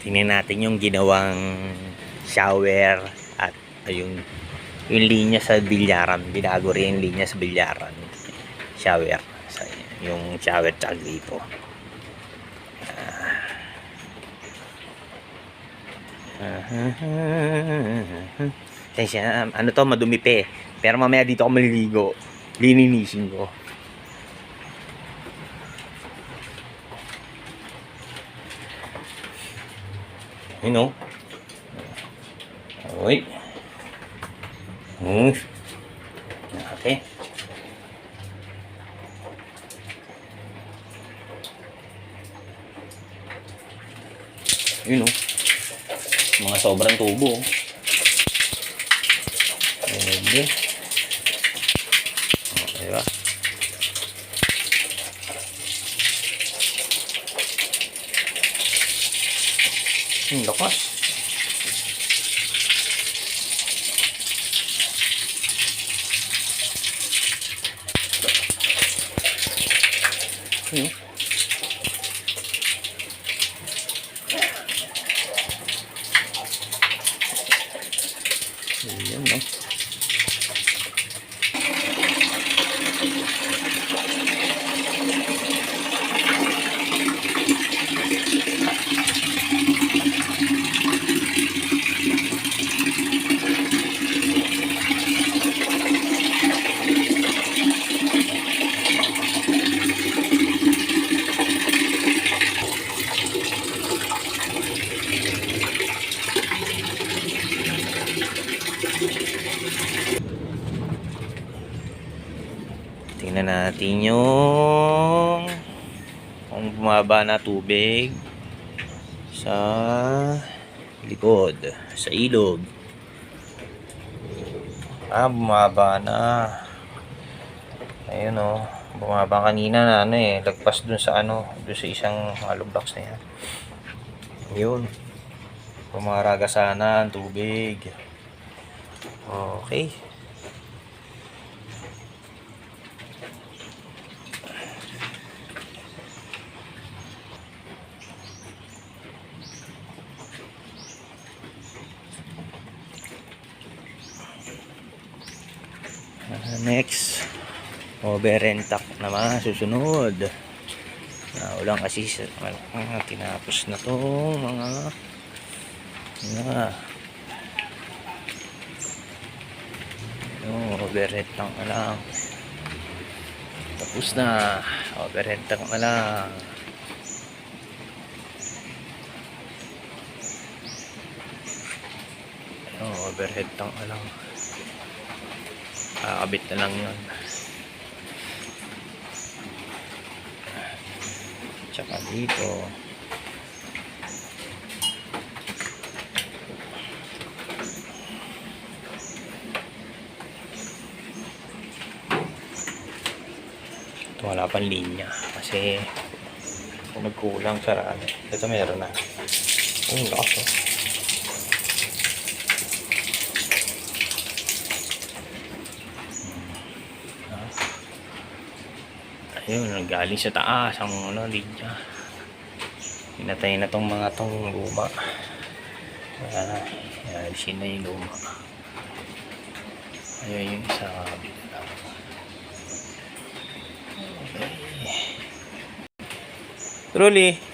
Tingnan natin yung ginawang shower at yung yung linya sa bilyaran. Binago rin yung linya sa bilyaran. Shower. Sa, yung shower tsaka gripo. Ah. Kaya ano to, madumi pa eh. Pero mamaya dito ako maliligo. Lininisin ko. You know? Uy. Hmm. Okay. Yun know? Mga sobrang tubo. Pwede. Okay ba? Hmm, lakas. Yun. Ayan, no? Tingnan natin yung kung bumaba na tubig sa likod, sa ilog. Ah, bumaba na. Ayun oh. Bumaba kanina na ano eh. Lagpas dun sa ano, dun sa isang hollow blocks na yan. Yun. Pumaraga sana ang tubig. Okay. Next, overrentak naman susunod. Ah, ulang kasi ah, tinapos na to mga mga no, overrentak na lang. Tapos na, overrentak na lang. Oh, overhead tank na lang. Kakabit na lang yun. Tsaka dito. Ito wala pang linya. Kasi kung nagkulang sa rami. Ito meron na. Oh, lakas oh. Ayun, galing sa taas ang ano, linya. Pinatay na tong mga tong luma. Ah, alisin na yung luma. Ayun yung isa kabila. Okay. Truly.